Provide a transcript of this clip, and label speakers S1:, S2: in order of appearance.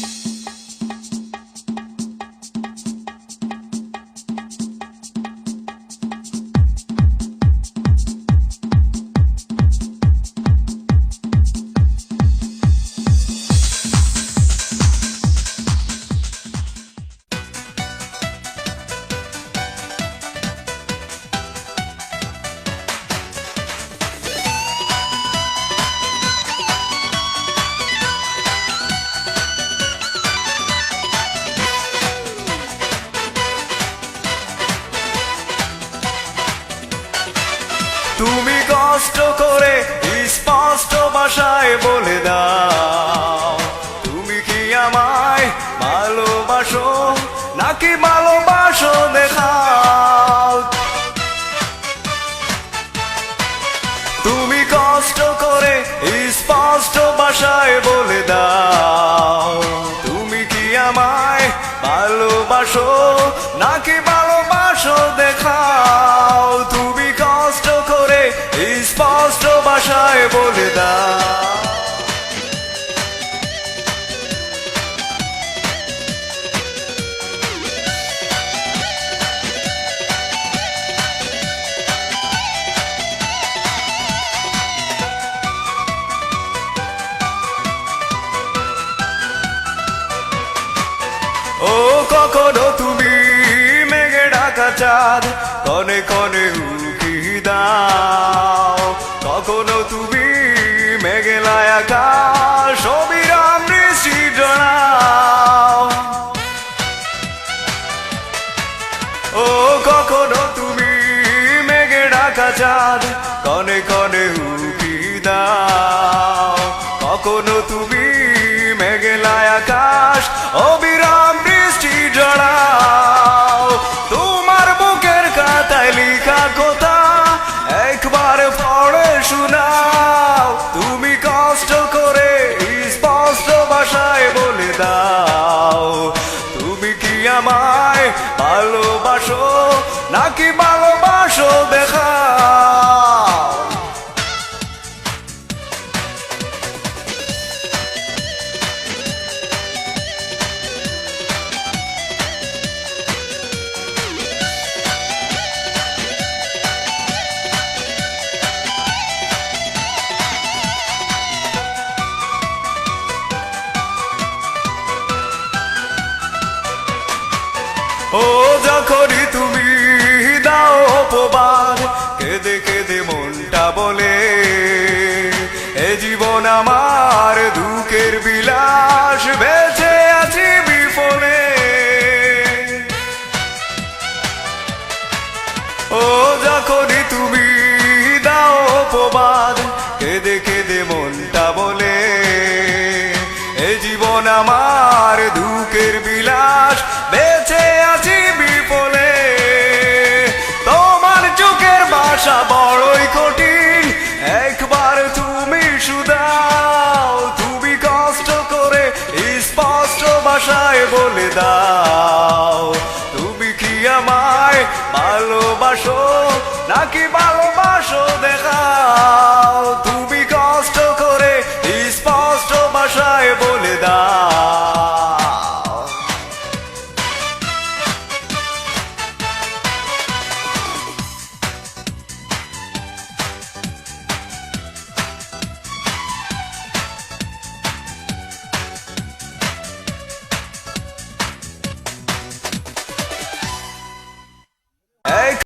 S1: Thank you. তুমি কষ্ট করে স্পষ্ট ভাষায় বলে দাও। তুমি কি আমায় ভালোবাসো নাকি ভালোবাসো দেখাও? তুমি কষ্ট করে স্পষ্ট ভাষায় বলে দাও। তুমি কি আমায় ভালোবাসো নাকি ভালোবাসো দেখাও? তুমি কষ্ট কখনো তুমি মেঘে ঢাকা চাঁদ, কনে কনে উকি দাও। কখনো তুমি মেঘেলায় আকাশ, অবিরাম বৃষ্টি জড়াও। ও, কখনো তুমি মেঘে ঢাকা চাঁদ, কনে কনে উকি ভালোবাসো নাকি ভালোবাসো দেখাও ও যখনই তুমি দাও অপবাদ। কেঁদে কেঁদে মনটা বলে, এ জীবন আমার দুঃখের বিলাস, বেঁচে আছি বিফলে। ও যখনই তুমি দাও অপবাদ। কেঁদে কেঁদে মনটা বলে, এ জীবন আমার দাও। তুমি কি আমায় ভালোবাসো? নাকি ভালোবাসো দেখাও। তুমি